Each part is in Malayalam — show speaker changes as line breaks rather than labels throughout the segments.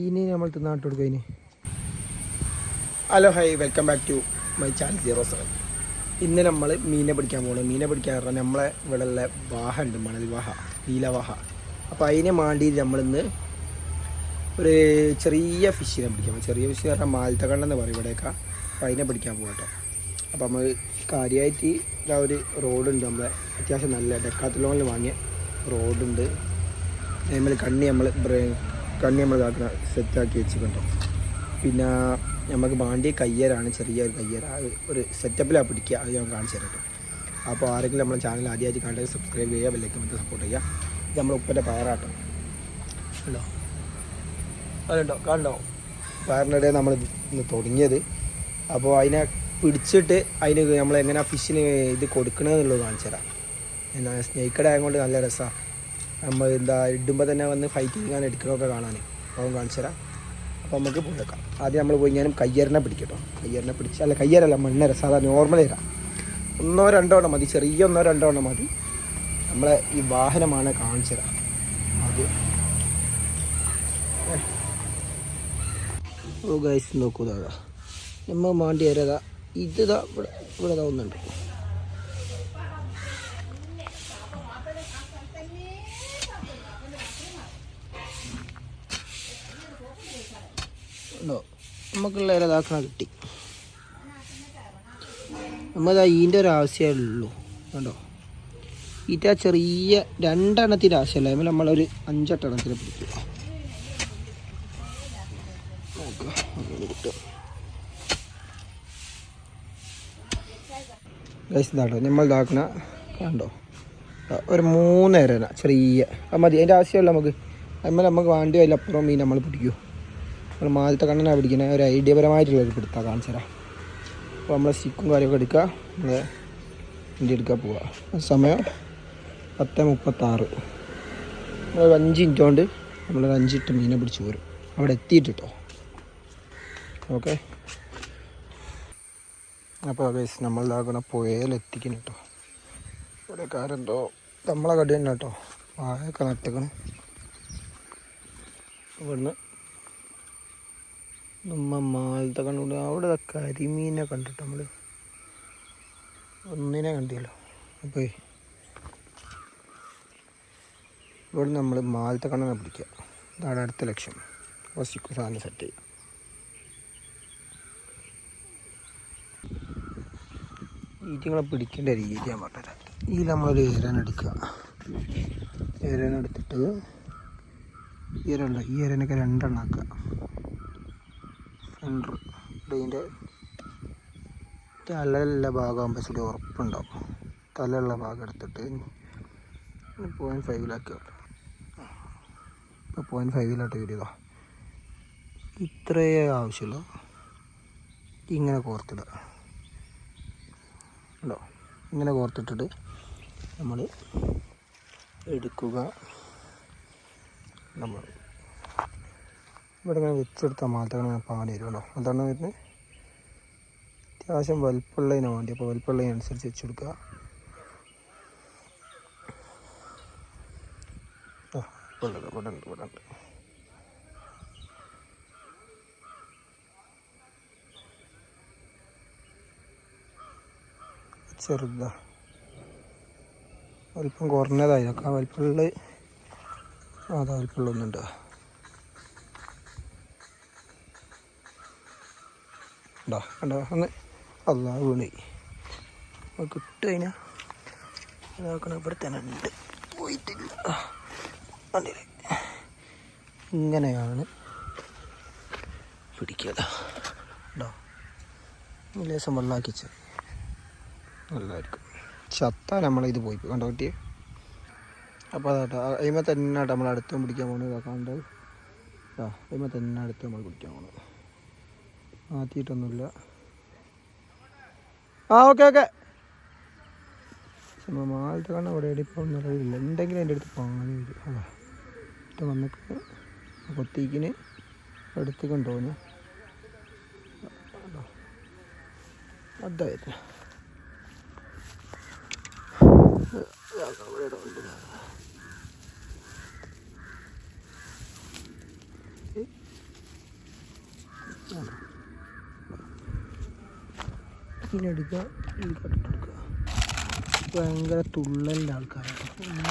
ഇനി നമ്മൾ തിന്നാട്ട് കൊടുക്കുക ഇനി. Hello hi welcome back to my channel zero seven. ഇന്ന് നമ്മൾ മീനെ പിടിക്കാൻ പോകണം മീനെ പിടിക്കാൻ പറഞ്ഞാൽ നമ്മളെ ഇവിടെ ഉള്ള വാഹ ഉണ്ട് മണൽ വാഹ നീലവാഹ അപ്പോൾ അതിനെ മാണ്ടി നമ്മളിന്ന് ഒരു ചെറിയ ഫിഷിനെ പിടിക്കാം ചെറിയ ഫിഷ് എന്ന് പറഞ്ഞാൽ മാൽത്തക്കണ്ണെന്ന് പറയും ഇവിടെയൊക്കെ. അപ്പോൾ അതിനെ പിടിക്കാൻ പോകാം കേട്ടോ അപ്പോൾ നമ്മൾ കാര്യമായിട്ട് ഇതാ ഒരു റോഡുണ്ട് നമ്മളെ അത്യാവശ്യം നല്ല ഡെക്കാത്തലോണിൽ വാങ്ങിയ റോഡുണ്ട് അതേമാതിരി കണ്ണി നമ്മൾ കണ്ണി നമ്മൾ ഇതാക്കുന്ന സെറ്റാക്കി വെച്ചിട്ടുണ്ടോ. പിന്നെ നമുക്ക് വാണ്ടിയ കയ്യരാണ് ചെറിയ ഒരു ആ ഒരു സെറ്റപ്പിലാണ് പിടിക്കുക. അത് ഞാൻ കാണിച്ചു തരട്ടെ. അപ്പോൾ ആരെങ്കിലും നമ്മുടെ ചാനൽ ആദ്യമായിട്ട് കണ്ടത് സബ്സ്ക്രൈബ് ചെയ്യുക ബെല്ലൈക്കൻ മറ്റേ സപ്പോർട്ട് ചെയ്യുക. ഇത് നമ്മൾ ഉപ്പന്റെ പയറാട്ടോ. ഉണ്ടോ അതുണ്ടോ കണ്ടോ? പയറിനിടെ നമ്മൾ ഇന്ന് തുടങ്ങിയത്. അപ്പോൾ അതിനെ പിടിച്ചിട്ട് അതിന് നമ്മൾ എങ്ങനെ ഫിഷിന് ഇത് കൊടുക്കണമെന്നുള്ളത് കാണിച്ചു തരാം. എന്നാൽ സ്നേക്കഡ് ആയതുകൊണ്ട് നല്ല രസമാണ് നമ്മൾ എന്താ ഇടുമ്പോൾ തന്നെ വന്ന് ഫൈറ്റ് ചെയ്യാൻ എടുക്കണമൊക്കെ കാണാൻ അപ്പോൾ കാണിച്ചു തരാം. അപ്പോൾ നമുക്ക് പോയേക്കാം. ആദ്യം നമ്മൾ പോയി ഞാനും കയ്യറിനെ പിടിക്കട്ടോ കയ്യറിനെ പിടിച്ച്. അല്ല കയ്യറല്ല മണ്ണര. സാധാരണ നോർമൽ തരാം ഒന്നോ രണ്ടോ എണ്ണം മതി. ചെറിയ ഒന്നോ രണ്ടോ എണ്ണം മതി. നമ്മളെ ഈ വാഹനമാണ് കാണിച്ചു തരാം. ആദ്യം. ഓ ഗൈസ് നോക്കൂ ദാ നമ്മൾ മാണ്ടി വരതാ ഇത്. ഇവിടെ ഇവിടെ ഒന്നുണ്ട് ഉണ്ടോ നമുക്കുള്ള ഇതാക്കണ കിട്ടി. നമ്മത് അതിന്റെ ഒരു ആവശ്യമേ ഉള്ളൂ കണ്ടോ? ഈറ്റ ചെറിയ രണ്ടെണ്ണത്തിന്റെ ആവശ്യമല്ല. അതിൽ നമ്മളൊരു അഞ്ചെട്ടെണ്ണത്തിന് പിടിക്കുക കിട്ടും. നമ്മൾ ഇതാക്കണ കണ്ടോ? ഒരു മൂന്നേരന ചെറിയ. അത് മതി. അതിന്റെ ആവശ്യമല്ല നമുക്ക്. അതിന്മേൽ നമുക്ക് വേണ്ടി അതിലപ്പുറം മീൻ നമ്മൾ പിടിക്കൂ. നമ്മൾ ആദ്യത്തെ കണ്ണനാണ് പിടിക്കുന്നത് ഒരു ഐഡിയപരമായിട്ടുള്ള ഒരു പിടുത്താണ് കാണിച്ചു തരാം അപ്പോൾ നമ്മൾ സ്റ്റിക്കും കാര്യമൊക്കെ എടുക്കുക. നമ്മൾ വണ്ടി എടുക്കാൻ പോവുക. സമയം പത്ത് മുപ്പത്താറ്. ഒരു അഞ്ച് മിനിറ്റ് കൊണ്ട് നമ്മളൊരു അഞ്ചിട്ട് മീനെ പിടിച്ച് പോരും. അവിടെ എത്തിയിട്ട് കേട്ടോ ഓക്കെ. അപ്പോൾ ഗൈസ് നമ്മൾ ഇതാക്കണ പുഴയിലെത്തിക്കണം കേട്ടോ. ഇവിടെ കാരെന്തോ നമ്മളെ കടി തന്നെ കേട്ടോ. വാഴയൊക്കെ നട്ടക്കണം. ഇവിടുന്ന് നമ്മ മാലത്തെ കണ്ടുകൊണ്ട് അവിടെ കരിമീനെ കണ്ടിട്ട് നമ്മൾ ഒന്നിനെ കണ്ടില്ലോ. അപ്പോൾ ഇവിടെ നമ്മൾ മാലത്തെ കണ്ണനെ പിടിക്കുക. ഇതാണ് അടുത്ത ലക്ഷ്യം. വസിക്കു സിക്കു സാധനം സെറ്റ് ചെയ്യുക ഈറ്റങ്ങളെ പിടിക്കേണ്ട രീതി ഞാൻ പറഞ്ഞുതരാം. ഈ നമ്മളൊരു ഏരൻ എടുത്തിട്ട് ഈ ഏരണ്ട ഈ ഏരനൊക്കെ രണ്ടെണ്ണം സെന്റർ ഇതിന്റെ തലയുള്ള ഭാഗമാകുമ്പോൾ ഇച്ചിരി ഉറപ്പുണ്ടാവും. തലയുള്ള ഭാഗം എടുത്തിട്ട് പോയിന്റ് ഫൈവിലാക്കി ഇപ്പോൾ പോയിന്റ് ഫൈവിലോട്ട് വരിക ഇത്രയേ ആവശ്യമുള്ളൂ. ഇങ്ങനെ കോർത്തിടുക. ഉണ്ടോ ഇങ്ങനെ കോർത്തിട്ടിട്ട് നമ്മൾ എടുക്കുക. നമ്മൾ ഇവിടെ ഇങ്ങനെ വെച്ചെടുത്ത മാലത്തെ ഞാൻ പാടി വരും അതാണ് വരുന്നത്. അത്യാവശ്യം വലിപ്പമുള്ളതിന് വേണ്ടി. അപ്പോൾ വലിപ്പമുള്ളതിനനുസരിച്ച് വെച്ച് കൊടുക്കുക. ചെറുതാ. വലിപ്പം കുറഞ്ഞതായിരിക്കും ആ വലിപ്പമുള്ള അതാ വലിപ്പമുള്ള ഒന്നുണ്ട്. ഉണ്ടോ കണ്ടോ? ഒന്ന് അല്ലാ വീണി കിട്ടു കഴിഞ്ഞാൽ ഇവിടെ തന്നെ ഉണ്ട്. പോയിട്ടില്ല. വണ്ടിയിൽ ഇങ്ങനെയാണ് പിടിക്കുക. ലേശം വെള്ളാക്കിച്ച് നല്ലതായിരിക്കും. ചത്ത നമ്മളിത് പോയി. കണ്ടോ കിട്ടിയേ? അപ്പോൾ അതാട്ടോ അതിമ തന്നെ നമ്മൾ അടുത്തും പിടിക്കാൻ പോകുന്നത് കണ്ടത്. ആ അതിമ തന്നെ അടുത്ത് നമ്മൾ പിടിക്കാൻ പോകുന്നത് മാറ്റിയിട്ടൊന്നുമില്ല. ആ ഓക്കെ ഓക്കെ. മാലത്തെ കാണാൻ അവിടെ ഇപ്പം നിലവിലില്ല ഉണ്ടെങ്കിൽ എന്റെ അടുത്ത് പാങ്ങി വരും. അതാ ഇത് വന്നിട്ട് കൊത്തിക്കിന് എടുത്ത് കൊണ്ടുപോകുന്നു. അതായിരുന്നു മീനെടുക്കുക എടുക്കുക ഭയങ്കര തുള്ളലിന്റെ ആൾക്കാരാണ്.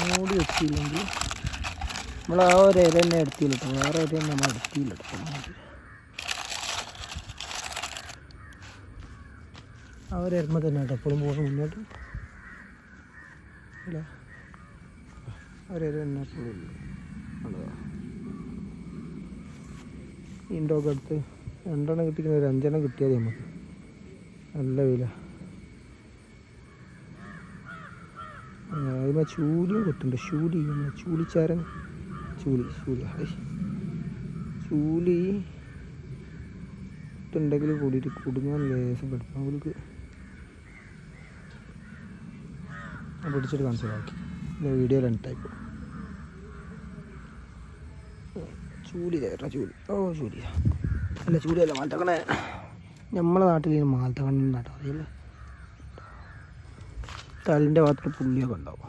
മൂടി എത്തിയില്ലെങ്കിൽ നമ്മൾ ആ ഒരു ഇര തന്നെ എടുത്തില്ല കേട്ടോ. വേറെ ഇര നമ്മൾ എടുത്തില്ല കേട്ടോ. ആ ഒരു ഇരമ തന്നെ കേട്ടോ. എപ്പോഴും പോകുന്ന മുന്നോട്ട്. അല്ല ഒരു ഇര തന്നെ എപ്പോഴും ഉള്ളു. അടുത്ത് രണ്ടെണ്ണം കിട്ടിക്കുന്ന ഒരു അഞ്ചെണ്ണം കിട്ടിയാൽ നമുക്ക് നല്ല വില അതിമ ചൂലിയും കൊത്തുണ്ട്. ചൂലി ചൂലിച്ചാരൻ ചൂലി ചൂലി. ഹായ് ചൂലി ഇട്ടുണ്ടെങ്കിൽ കൂടിയിട്ട് കുടുങ്ങാൻ ലേശം കിടക്കും. അവർക്ക് പിടിച്ചിട്ട് മനസ്സിലാക്കി വീഡിയോ രണ്ടായിപ്പോ ചൂലി ചേട്ടാ ചൂലി. ഓ ചൂലിയാ. അല്ല ചൂലിയല്ല മാൽത്തക്കണേ നമ്മളെ നാട്ടിൽ ഈ മാൽത്തക്കണ്ണ കേട്ടോ അറിയില്ല തലിന്റെ ഭാഗത്ത് പുള്ളിയൊക്കെ ഉണ്ടാവും.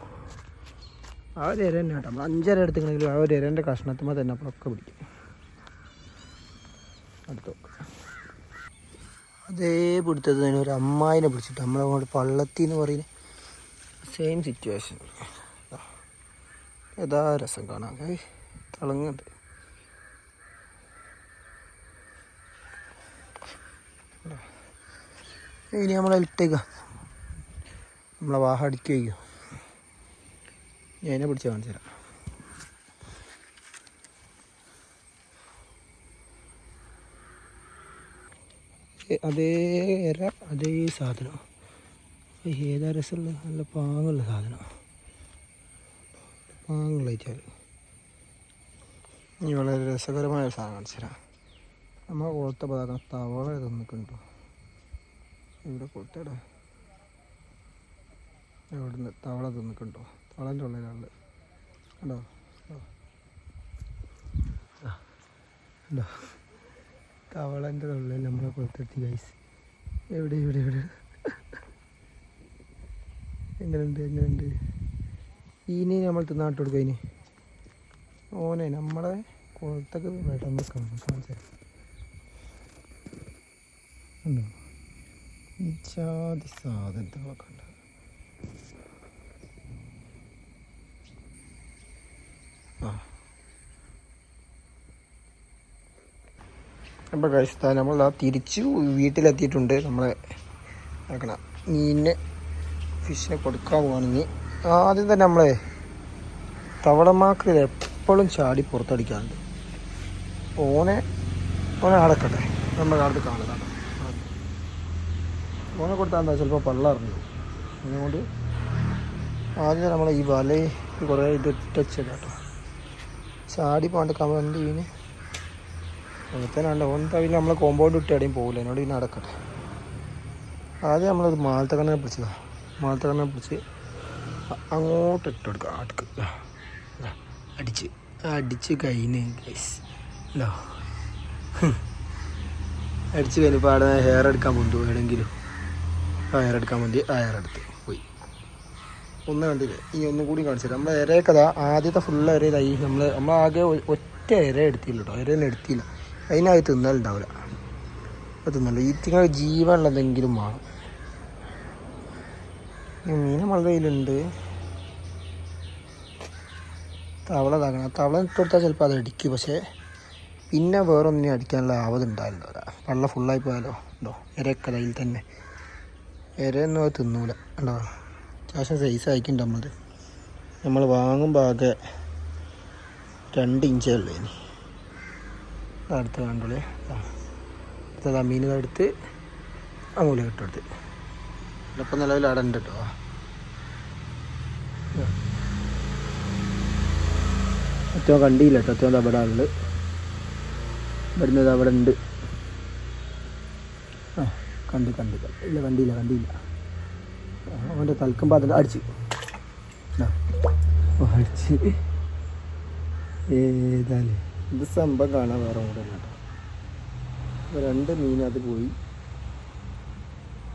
ആ ഒരു ഇര തന്നെ കേട്ടോ നമ്മൾ അഞ്ചര എടുത്തിട്ടുണ്ടെങ്കിൽ ആ ഒരു ഇരന്റെ കഷ്ണത്തുമ്പോൾ തന്നെ അപ്പോഴൊക്കെ പിടിക്കും. അടുത്ത് അതേ പിടുത്തത് ഒരു അമ്മായിനെ പിടിച്ചിട്ട് നമ്മളങ്ങോട്ട് പള്ളത്തി എന്ന് പറയുന്നത് സെയിം സിറ്റുവേഷൻ യഥാ രസം കാണാൻ തിളങ്ങുന്നുണ്ട്. ഇനി നമ്മൾ ഇട്ടേക്ക. നമ്മളെ വാഹ അടിക്കുകയോ ഞാൻ അതിനെ പിടിച്ച് കാണിച്ചു തരാം. അതേ അതേ സാധനം. ഏതാ രസമുള്ള നല്ല പാങ്ങുള്ള സാധനം. പാങ്ങുള്ള ഇനി വളരെ രസകരമായ സാധനം കാണിച്ചു തരാം. നമ്മൾ ഓർത്ത പതാക്കണം തവള ഇതൊന്നിക്കുണ്ടോ ഇവിടെ കൊടുത്തടാ. എവിടുന്ന് തവള തിന്നിക്കണ്ടോ? തവളന്റെ ഉള്ളിലാണ് കണ്ടോ? കണ്ടോ? തവളന്റെ ഉള്ളിൽ നമ്മളെ കൊടുത്തെത്തി ഗൈസ് എവിടെ ഇവിടെ ഇവിടെ എങ്ങനെയുണ്ട് എങ്ങനെയുണ്ട് ഇനി നമ്മൾ തിന്നാട്ട് കൊടുക്കുക ഇനി. ഓനെ നമ്മളെ കൊളുത്തൊക്കെ വെള്ളം വെക്കണം കാണിച്ചു ജാതി സാധനങ്ങളൊക്കെ ഉണ്ട് അപ്പോൾ കഴിച്ചാ നമ്മൾ ആ തിരിച്ച് വീട്ടിലെത്തിയിട്ടുണ്ട്. നമ്മളെ നടക്കണം. മീനിനെ ഫിഷിനെ കൊടുക്കാൻ പോകണമെങ്കിൽ ആദ്യം തന്നെ നമ്മളെ തവളമാക്രിൽ എപ്പോഴും ചാടി പുറത്തടിക്കാറുണ്ട്. ഓനെ ഓനെ അടക്കട്ടെ നമ്മുടെ അടുത്ത് കാണുന്നതാണ്. ഓനെ കൊടുത്താൽ എന്താ ചിലപ്പോൾ പള്ളറിഞ്ഞു. അതുകൊണ്ട് ആദ്യം നമ്മൾ ഈ വലയിൽ കുറേ ഇത് ടച്ച് കേട്ടോ. ചാടി പോണ്ട് കമന്റ് ഇതിന് അങ്ങനത്തേനാണ്ട് ഓൻ തവിൽ നമ്മളെ കോമ്പൗണ്ട് ഇട്ട് എവിടെയും പോകില്ല എന്നോട് പിന്നെ നടക്കട്ടെ. ആദ്യം നമ്മളത് മാലത്തക്കണ്ണനെ പിടിച്ചതാണ് മാലത്തക്കണ്ണനെ പിടിച്ച് അങ്ങോട്ട് ഇട്ട് കൊടുക്കുക അടുക്ക് അടിച്ച്. അടിച്ച് കഴിഞ്ഞ് ഗൈസ് അടിച്ച് കഴിഞ്ഞപ്പോൾ അവിടെ ഹെയർ എടുക്കാൻ പോകുന്നു എവിടെയെങ്കിലും എടുക്കാൻ വേണ്ടി ആ എടുത്ത് പോയി. ഒന്ന് കണ്ടില്ല? ഇനി ഒന്നും കൂടി കാണിച്ചു തരാം. നമ്മൾ ഇരയെ കഥ ആദ്യത്തെ ഫുൾ ഇര ഇതായി നമ്മൾ നമ്മൾ ആകെ ഒറ്റ ഇര എടുത്തില്ല കേട്ടോ ഇര തന്നെ എടുത്തില്ല. അതിനായി തിന്നലുണ്ടാവില്ല അത് തിന്നല്ല ഈ നിങ്ങൾ ജീവനുള്ള എന്തെങ്കിലും വേണം മീൻ നമ്മളുടെ കയ്യിലുണ്ട്. തവള ഇതാക്കണം തവള ഇട്ട് കൊടുത്താൽ ചിലപ്പോൾ അത് അടിക്കും. പക്ഷേ പിന്നെ വേറൊന്നിനും അടിക്കാനുള്ള ആവത് ഉണ്ടാവില്ല ഫുള്ളായി പോയാലോ? ഉണ്ടോ ഇരയൊക്കെ കയ്യിൽ തന്നെ. ഇരയൊന്നും അത് തിന്നൂല. ഉണ്ടോ അത്യാവശ്യം സൈസ് ആയിക്കുണ്ട് നമ്മളത്. നമ്മൾ വാങ്ങുമ്പോൾ ആകെ രണ്ട് ഇഞ്ചേ ഉള്ളൂ ഇനി. അടുത്ത കണ്ടോളേ അടുത്തത് ആ മീൻ എടുത്ത് മൂല ഇട്ടെടുത്ത് ഇപ്പം നിലവിൽ അവിടെ ഉണ്ട് കേട്ടോ. അത്യോ കണ്ടില്ല കേട്ടോ. അത്യോ അവിടെ ആളുണ്ട് വരുന്നത് അവിടെ ഉണ്ട്. ആ. കണ്ട് കണ്ടു. ഇല്ല കണ്ടില്ല കണ്ടില്ല അവന്റെ തൽക്കുമ്പോൾ അതിൽ അടിച്ച്. അടിച്ച്. ഏതായാലും. ഇത് സംഭവം കാണാൻ വേറെ കൂടെ കേട്ടോ. അപ്പോൾ രണ്ട് അത് പോയി.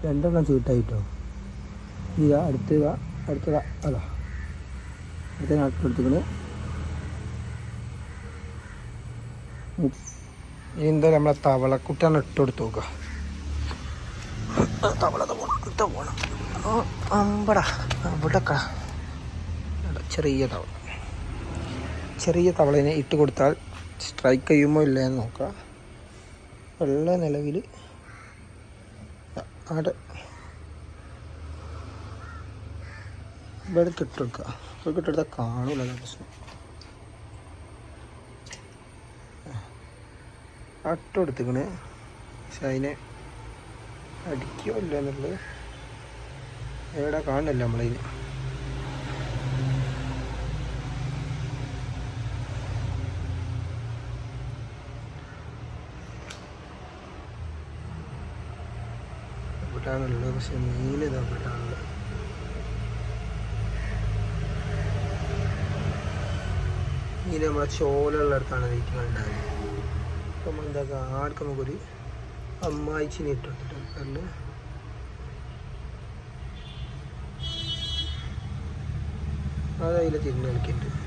രണ്ടെണ്ണം ചൂട്ടായിട്ടോ? ഈ അടുത്ത അടുത്തതാ അതാ. അടുത്ത നാട്ടിലെടുത്തിക്കണ് ഇനി എന്താ നമ്മളെ തവളക്കുട്ടാണ് ഇട്ട് കൊടുത്ത് നോക്കുക. ആ, തവള തവള ഇത്ത പോണം അമ്പടാ അവിടെ ചെറിയ തവള. ചെറിയ തവളനെ ഇട്ട് കൊടുത്താൽ സ്ട്രൈക്ക് ചെയ്യുമോ ഇല്ല എന്ന് നോക്കുക വെള്ള നിലവിൽ അവിടെ ഇവിടെ ഇട്ടെടുക്കുക ഇവിടെ ഇട്ടെടുത്താൽ കാണൂല അതാ പ്രശ്നം അട്ടെടുത്തിക്കണ് പക്ഷെ അതിനെ അടിക്കോ ഇല്ല എന്നുള്ളത് എവിടെ കാണില്ല നമ്മളതിന് ഇവിടാണുള്ളത് പക്ഷെ മീൻ ഇതാ മീൻ നമ്മളെ ചോലുള്ള അടുത്താണ് ഇരിക്കുന്നുണ്ടായത് അപ്പം നമ്മൾ എന്താക്കുക ആർക്കും നമുക്കൊരു അമ്മായിച്ചിനെ ഇട്ടിട്ടുണ്ട് അതിൽ അതതിൽ തിരിഞ്ഞ് കളിക്കുന്നുണ്ട്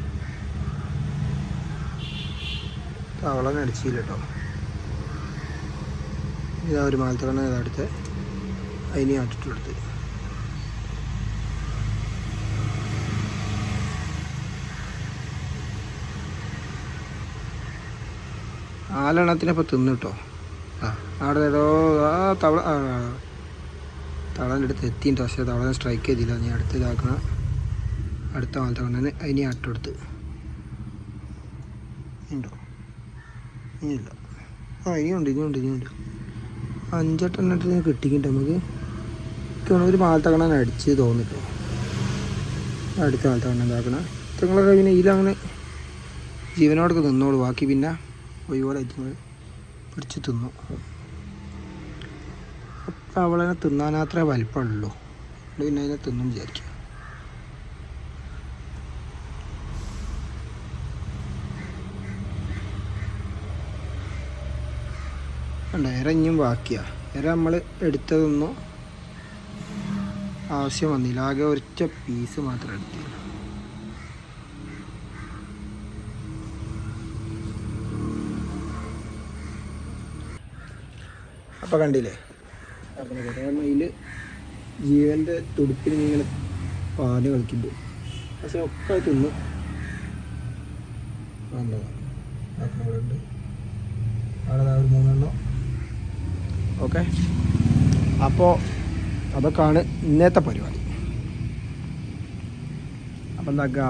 തവള അടിച്ചില്ല കേട്ടോ ഇതാ ഒരു മാലത്തവണ ഇതടുത്ത് അതിനെ ആട്ടിട്ട് ഇപ്പം തിന്നു കേട്ടോ അവിടെ ഏതോ ആ തവള തവളന്റെ അടുത്ത് എത്തിയിട്ട് പക്ഷേ തവള സ്ട്രൈക്ക് ചെയ്തില്ല. ഞാൻ അടുത്ത് ഇതാക്കണ. അടുത്ത മാലത്തെ കൊണ്ടുവന്ന് അതിനെ അട്ടെടുത്ത് ഉണ്ടോ? ഇനിയില്ല. ആ ഇനിയുണ്ട് ഇനിയുണ്ട് ഇനിയുണ്ട്. അഞ്ചെട്ടെണ്ണത്തിന് കിട്ടിക്കിട്ട് നമുക്ക്. ഒരു മാലത്തെ അടിച്ച് തോന്നിട്ടോ അടുത്ത മാലത്തെ എന്താക്കണം ഇതാക്കണ. നിങ്ങളൊക്കെ പിന്നെ ഇതിലങ്ങനെ ജീവനോടൊക്കെ നിന്നോളൂ. ബാക്കി പിന്നെ ഒഴിവോടെ പിടിച്ച് തിന്നു. അവളെ തിന്നാനത്രേ വലിപ്പമുള്ളൂ. പിന്നെ അതിനെ തിന്നും വിചാരിക്കുക ഇര ഇനിയും ബാക്കിയാ. ഇര നമ്മൾ എടുത്തതൊന്നും ആവശ്യം വന്നില്ല. ആകെ ഒരൊറ്റ പീസ് മാത്രം എടുത്തില്ല അപ്പോൾ കണ്ടില്ലേ അപ്പം മയിൽ ജീവന്റെ തുടുപ്പിന് ഇങ്ങനെ പാൽ കളിക്കുമ്പോൾ പക്ഷെ ഒക്കെ തിന്നു നല്ലതാണ് ഉണ്ട്. അവിടെ ഒരു മൂന്നെണ്ണം. ഓക്കെ? അപ്പോൾ അതൊക്കെയാണ് ഇന്നത്തെ പരിപാടി. അപ്പം എന്താക്കുക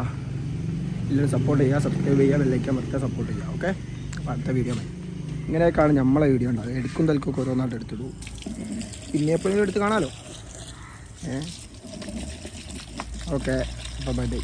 എല്ലാവരും സപ്പോർട്ട് ചെയ്യുക സബ്സ്ക്രൈബ് ചെയ്യുക ബെല്ലൈക്കാൻ മറക്കുക സപ്പോർട്ട് ചെയ്യുക. ഓക്കെ? അപ്പോൾ അടുത്ത വീഡിയോ മതി ഇങ്ങനെയൊക്കെയാണ് നമ്മളെ വീഡിയോ ഉണ്ടാകുക എടുക്കും തലക്കൊക്കെ ഓരോന്നായിട്ട് എടുത്തിടൂ. പിന്നെ എപ്പോഴെങ്കിലും എടുത്ത് കാണാമല്ലോ ഏ? ഓക്കെ. അപ്പോൾ ബൈ ബൈ